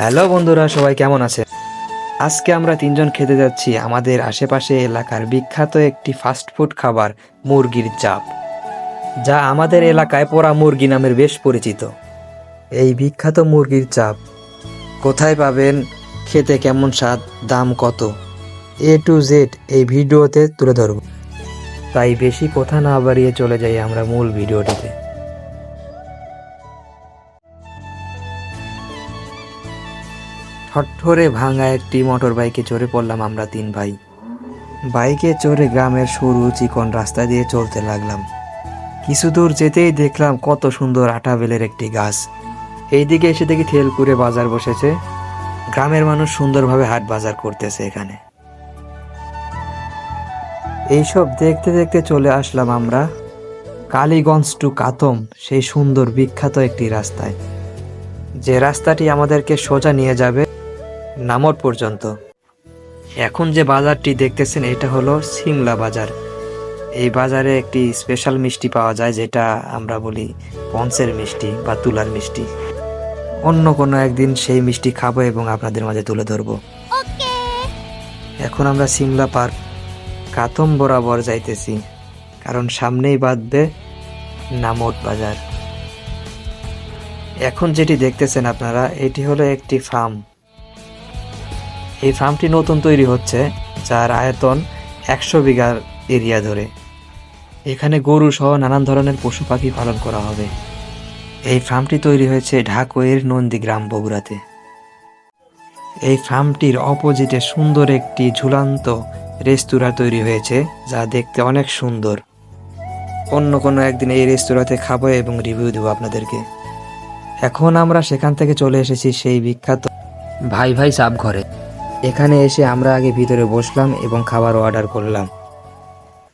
Hello বন্ধুরা, সবাই কেমন আছে? আজকে আমরা তিনজন খেতে যাচ্ছি আমাদের আশেপাশে এলাকার বিখ্যাত একটি ফাস্টফুড খাবার, মুরগির চাপ, যা আমাদের এলাকায় পোড়া মুরগি নামের বেশ পরিচিত। এই বিখ্যাত মুরগির চাপ, কোথায় পাবেন, খেতে কেমন স্বাদ, দাম কত? এ টু জেড এই ভিডিওতে তুলে ধরব। তাই বেশি কথা না বাড়িয়ে চলে যাই আমরা মূল ভিডিওটিতে। ঠট্টরে ভাঙা একটি মোটর বাইকে চড়ে পড়লাম আমরা তিন ভাই। বাইকে চড়ে গ্রামের সরু চিকন রাস্তা দিয়ে চলতে লাগলাম। কিছু দূর যেতেই দেখলাম কত সুন্দর আটা বেলের একটি গাছ। এইদিকে এসে দেখি থেলকুরে বাজার বসেছে। গ্রামের মানুষ সুন্দরভাবে হাট বাজার করতেছে এখানে। এইসব দেখতে দেখতে চলে আসলাম আমরা কালীগঞ্জ টু কাতম, সেই সুন্দর বিখ্যাত একটি রাস্তায়। যে রাস্তাটি আমাদেরকে সোজা নিয়ে যাবে নামর পর্যন্ত। এখন যে বাজারটি দেখতেছেন এটা হলো সিমলা বাজার। এই বাজারে একটি স্পেশাল মিষ্টি পাওয়া যায় যেটা আমরা বলি পঞ্চের মিষ্টি বা তুলার মিষ্টি। অন্য কোনো একদিন সেই মিষ্টি খাব এবং আপনাদের মাঝে তুলে ধরবো। এখন আমরা সিমলা পার্ক কাতম বরাবর যাইতেছি কারণ সামনেই বাঁধবে নামট বাজার। এখন যেটি দেখতেছেন আপনারা এটি হলো একটি ফার্ম। এই ফার্মটি নতুন তৈরি হচ্ছে, যার আয়তন একশো বিঘার এরিয়া ধরে। এখানে গরু সহ নানান ধরনের পশু পাখি পালন করা হবে। এই ফার্মটি তৈরি হয়েছে ঢাকইয়ের নন্দীগ্রাম বগুড়াতে। এই ফার্মটির অপোজিটে সুন্দর একটি ঝুলান্ত রেস্তোরাঁ তৈরি হয়েছে, যা দেখতে অনেক সুন্দর। অন্য কোনো একদিন এই রেস্তোরাঁতে খাব এবং রিভিউ দেবো আপনাদেরকে। এখন আমরা সেখান থেকে চলে এসেছি সেই বিখ্যাত ভাই ভাই সাব ঘরে। এখানে এসে আমরা আগে ভিতরে বসলাম এবং খাবার অর্ডার করলাম।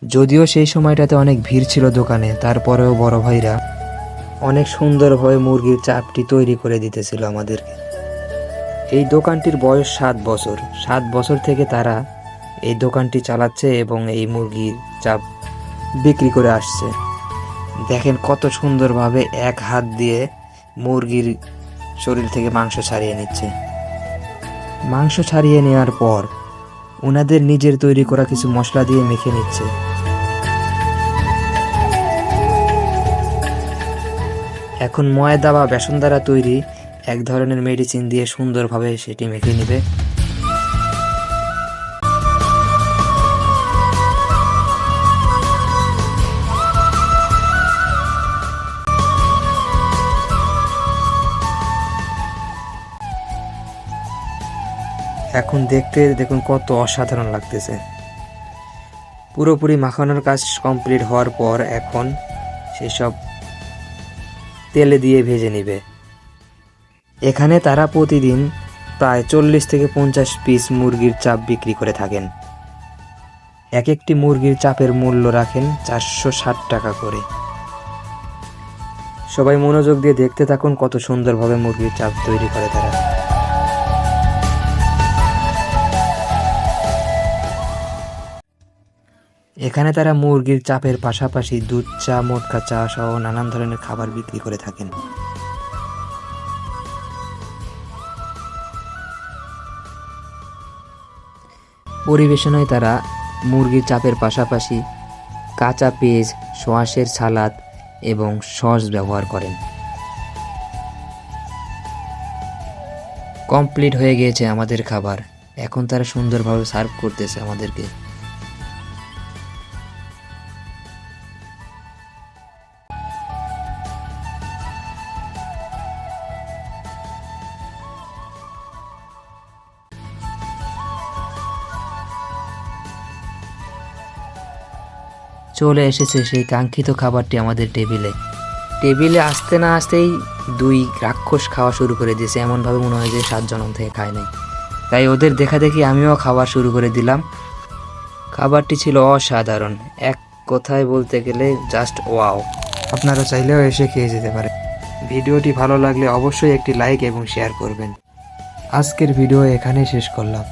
যদিও সেই সময়টাতে অনেক ভিড় ছিল দোকানে, তারপরেও বড় ভাইরা অনেক সুন্দরভাবে মুরগির চাপটি তৈরি করে দিতেছিল আমাদেরকে। এই দোকানটির বয়স সাত বছর। সাত বছর থেকে তারা এই দোকানটি চালাচ্ছে এবং এই মুরগির চাপ বিক্রি করে আসছে। দেখেন কত সুন্দরভাবে এক হাত দিয়ে মুরগির শরীর থেকে মাংস ছাড়িয়ে নিচ্ছে। মাংস ছাড়িয়ে নেওয়ার পর ওনাদের নিজের তৈরি করা কিছু মশলা দিয়ে মেখে নিচ্ছে। এখন ময়দা বা বেসন দ্বারা তৈরি এক ধরনের মেডিসিন দিয়ে সুন্দরভাবে সেটি মেখে নেবে। এখন দেখতে দেখুন কত অসাধারণ লাগতেছে। পুরোপুরি মাখানোর কাজ কমপ্লিট হওয়ার পর এখন সেসব তেলে দিয়ে ভেজে নেবে। এখানে তারা প্রতিদিন প্রায় চল্লিশ থেকে পঞ্চাশ পিস মুরগির চাপ বিক্রি করে থাকেন। এক একটি মুরগির চাপের মূল্য রাখেন চারশো ষাট টাকা করে। সবাই মনোযোগ দিয়ে দেখতে থাকুন কত সুন্দরভাবে মুরগির চাপ তৈরি করে তারা। এখানে তারা মুরগির চাপের পাশাপাশি দুধ, চা, মোটকা, চা সহ নানান ধরনের খাবার বিক্রি করে থাকেন। পরিবেশনায় তারা মুরগির চাপের পাশাপাশি কাঁচা পেঁয়াজ সোয়াশের সালাদ এবং সস ব্যবহার করেন। কমপ্লিট হয়ে গিয়েছে আমাদের খাবার। এখন তারা সুন্দরভাবে সার্ভ করতেছে আমাদেরকে। চলে এসেছে সেই কাঙ্ক্ষিত খাবারটি আমাদের টেবিলে। টেবিলে আসতে না আসতেই দুই রাক্ষস খাওয়া শুরু করে দিয়েছে। এমনভাবে মনে হয় যে সাত জনম থেকে খায় নাই। তাই ওদের দেখা দেখি আমিও খাবার শুরু করে দিলাম। খাবারটি ছিল অসাধারণ। এক কথায় বলতে গেলে জাস্ট ওয়াও আপনারা চাইলেও এসে খেয়ে যেতে পারে ভিডিওটি ভালো লাগলে অবশ্যই একটি লাইক এবং শেয়ার করবেন। আজকের ভিডিও এখানেই শেষ করলাম।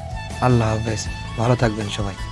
আল্লাহ হাফেজ। ভালো থাকবেন সবাই।